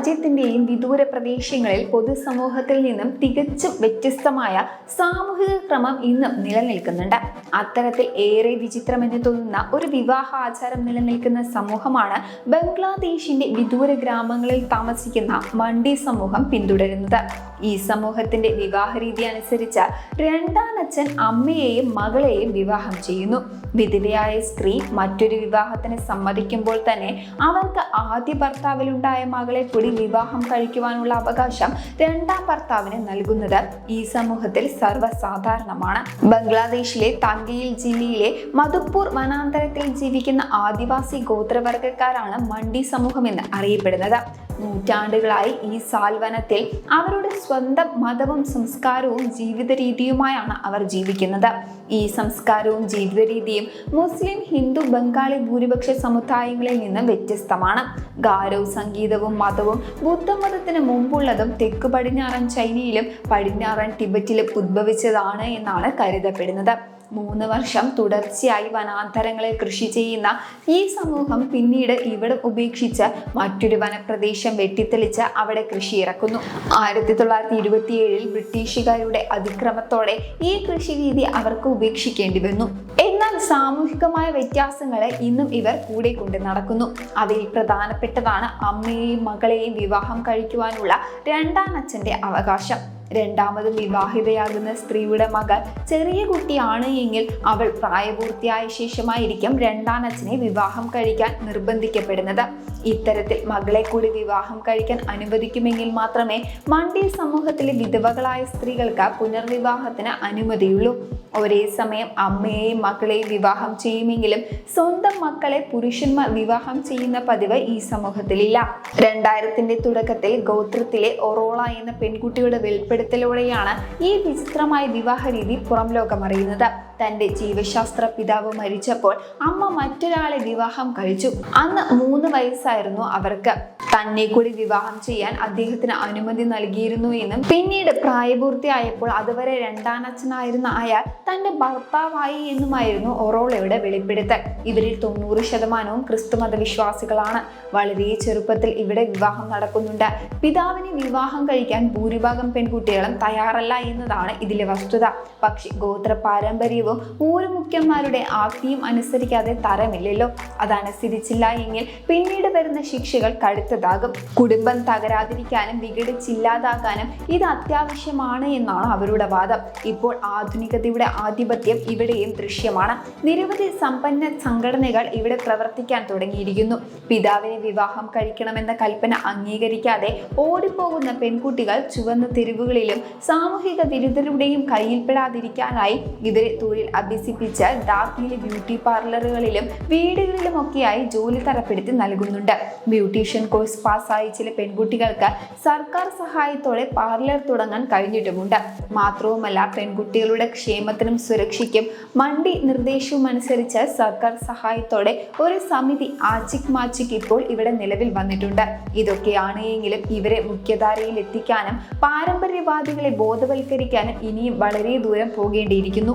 രാജ്യത്തിന്റെയും വിദൂര പ്രദേശങ്ങളിൽ പൊതുസമൂഹത്തിൽ നിന്നും തികച്ചും വ്യത്യസ്തമായ സാമൂഹിക ക്രമം ഇന്നും നിലനിൽക്കുന്നുണ്ട്. അത്തരത്തിൽ ഏറെ വിചിത്രമെന്ന് തോന്നുന്ന ഒരു വിവാഹ ആചാരം നിലനിൽക്കുന്ന സമൂഹമാണ് ബംഗ്ലാദേശിന്റെ വിദൂര ഗ്രാമങ്ങളിൽ താമസിക്കുന്ന മണ്ടി സമൂഹം പിന്തുടരുന്നത്. ഈ സമൂഹത്തിന്റെ വിവാഹരീതി രണ്ടാം അച്ഛൻ അമ്മയെയും മകളെയും വിവാഹം ചെയ്യുന്നു. വിധവയായ സ്ത്രീ മറ്റൊരു വിവാഹത്തിന് സമ്മതിക്കുമ്പോൾ തന്നെ അവർക്ക് ആദ്യ ഭർത്താവിലുണ്ടായ മകളെ കൂടി വിവാഹം കഴിക്കുവാനുള്ള അവകാശം രണ്ടാം ഭർത്താവിന് നൽകുന്നത് ഈ സമൂഹത്തിൽ സർവസാധാരണമാണ്. ബംഗ്ലാദേശിലെ തങ്കയിൽ ജില്ലയിലെ മധുപ്പൂർ വനാന്തരത്തിൽ ജീവിക്കുന്ന ആദിവാസി ഗോത്രവർഗക്കാരാണ് മണ്ഡി സമൂഹം എന്ന് അറിയപ്പെടുന്നത്. നൂറ്റാണ്ടുകളായി ഈ സാൽവനത്തിൽ അവരുടെ സ്വന്തം മതവും സംസ്കാരവും ജീവിത രീതിയുമായാണ് അവർ ജീവിക്കുന്നത്. ഈ സംസ്കാരവും ജീവിത രീതിയും മുസ്ലിം ഹിന്ദു ബംഗാളി ഭൂരിപക്ഷ സമുദായങ്ങളിൽ നിന്ന് വ്യത്യസ്തമാണ്. ഗാരോ സംഗീതവും മതവും ബുദ്ധമതത്തിന് മുമ്പുള്ളതും തെക്ക് പടിഞ്ഞാറൻ ചൈനയിലും പടിഞ്ഞാറൻ ടിബറ്റിലും ഉദ്ഭവിച്ചതാണ് എന്നാണ് കരുതപ്പെടുന്നത്. മൂന്ന് വർഷം തുടർച്ചയായി വനാന്തരങ്ങളിൽ കൃഷി ചെയ്യുന്ന ഈ സമൂഹം പിന്നീട് ഇവിടെ ഉപേക്ഷിച്ച് മറ്റൊരു വനപ്രദേശം വെട്ടിത്തെളിച്ച് അവിടെ കൃഷി ഇറക്കുന്നു. ആയിരത്തി തൊള്ളായിരത്തി ഇരുപത്തിയേഴിൽ ബ്രിട്ടീഷുകാരുടെ അതിക്രമത്തോടെ ഈ കൃഷി രീതി അവർക്ക് ഉപേക്ഷിക്കേണ്ടി വന്നു. എന്നാൽ സാമൂഹികമായ വ്യത്യാസങ്ങളെ ഇന്നും ഇവർ കൂടെ കൊണ്ട് നടക്കുന്നു. അതിൽ പ്രധാനപ്പെട്ടതാണ് അമ്മയെയും മകളെയും വിവാഹം കഴിക്കുവാനുള്ള രണ്ടാം അച്ഛന്റെ അവകാശം. രണ്ടാമതും വിവാഹിതയാകുന്ന സ്ത്രീയുടെ മകൾ ചെറിയ കുട്ടിയാണ് എങ്കിൽ അവൾ പ്രായപൂർത്തിയായ ശേഷമായിരിക്കും രണ്ടാം അച്ഛനെ വിവാഹം കഴിക്കാൻ നിർബന്ധിക്കപ്പെടുന്നത്. ഇത്തരത്തിൽ മകളെ കൂടി വിവാഹം കഴിക്കാൻ അനുവദിക്കുമെങ്കിൽ മാത്രമേ മണ്ടി സമൂഹത്തിലെ വിധവകളായ സ്ത്രീകൾക്ക് പുനർവിവാഹത്തിന് അനുമതിയുള്ളൂ. ഒരേ സമയം അമ്മയെയും മക്കളെയും വിവാഹം ചെയ്യുമെങ്കിലും സ്വന്തം മക്കളെ പുരുഷന്മാർ വിവാഹം ചെയ്യുന്ന പതിവ് ഈ സമൂഹത്തിലില്ല. രണ്ടായിരത്തിന്റെ തുടക്കത്തിൽ ഗോത്രത്തിലെ ഒറോള എന്ന പെൺകുട്ടിയുടെ വെളിപ്പെടുത്തലോടെയാണ് ഈ വിചിത്രമായ വിവാഹ രീതി പുറം ലോകം അറിയുന്നത് തന്റെ ജീവശാസ്ത്ര പിതാവ് മരിച്ചപ്പോൾ അമ്മ മറ്റൊരാളെ വിവാഹം കഴിച്ചു. അന്ന് മൂന്ന് വയസ്സായിരുന്നു അവർക്ക്. തന്നെ കൂടി വിവാഹം ചെയ്യാൻ അദ്ദേഹത്തിന് അനുമതി നൽകിയിരുന്നു എന്നും പിന്നീട് പ്രായപൂർത്തിയായപ്പോൾ അതുവരെ രണ്ടാനച്ഛനായിരുന്ന അയാൾ തന്റെ ഭർത്താവായി എന്നുമായിരുന്നു ഒറോളയുടെ വെളിപ്പെടുത്തൽ. ഇവരിൽ തൊണ്ണൂറ് ശതമാനവും ക്രിസ്തുമത വിശ്വാസികളാണ് വളരെ ചെറുപ്പത്തിൽ ഇവിടെ വിവാഹം നടക്കുന്നുണ്ട്. പിതാവിനെ വിവാഹം കഴിക്കാൻ ഭൂരിഭാഗം പെൺകുട്ടികളും തയ്യാറല്ല എന്നതാണ് ഇതിലെ വസ്തുത. പക്ഷേ ഗോത്ര പാരമ്പര്യവും ഊരുമുഖ്യന്മാരുടെ ആജ്ഞയും അനുസരിക്കാതെ തരമില്ലല്ലോ. അതനുസരിച്ചില്ല എങ്കിൽ പിന്നീട് വരുന്ന ശിക്ഷകൾ കടുത്തതാകും. കുടുംബം തകരാതിരിക്കാനും വിഘടിച്ചില്ലാതാക്കാനും ഇത് അത്യാവശ്യമാണ് എന്നാണ് അവരുടെ വാദം. ഇപ്പോൾ ആധുനികതയുടെ ആധിപത്യം ഇവിടെയും ദൃശ്യമാണ്. നിരവധി സമ്പന്ന സംഘടനകൾ ഇവിടെ പ്രവർത്തിക്കാൻ തുടങ്ങിയിരിക്കുന്നു. പിതാവിനെ വിവാഹം കഴിക്കണമെന്ന കൽപ്പന അംഗീകരിക്കാതെ ഓടിപ്പോകുന്ന പെൺകുട്ടികൾ ചുവന്ന തെരുവുകളിലും സാമൂഹിക വിരുദ്ധരുടെയും കയ്യിൽപ്പെടാതിരിക്കാനായി ഇവരെ തൊഴിൽ അഭ്യസിപ്പിച്ച് ഡാക്കിയിലെ ബ്യൂട്ടി പാർലറുകളിലും വീടുകളിലുമൊക്കെയായി ജോലി തരപ്പെടുത്തി നൽകുന്നുണ്ട്. ബ്യൂട്ടീഷ്യൻ കോഴ്സ് പാസ്സായ ചില പെൺകുട്ടികൾക്ക് സർക്കാർ സഹായത്തോടെ പാർലർ തുടങ്ങാൻ കഴിഞ്ഞിട്ടുമുണ്ട്. മാത്രവുമല്ല പെൺകുട്ടികളുടെ ക്ഷേമത്തിനും സുരക്ഷയ്ക്കും മണ്ടി നിർദ്ദേശവും അനുസരിച്ച് സർക്കാർ സഹായത്തോടെ ഒരു സമിതി ആച്ചിക് മാച്ചിക് ഇപ്പോൾ ഇവിടെ നിലവിൽ വന്നിട്ടുണ്ട്. ഇതൊക്കെയാണ് എങ്കിലും ഇവരെ മുഖ്യധാരയിൽ എത്തിക്കാനും പാരമ്പര്യവാദികളെ ബോധവൽക്കരിക്കാനും ഇനിയും വളരെ ദൂരം പോകേണ്ടിയിരിക്കുന്നു.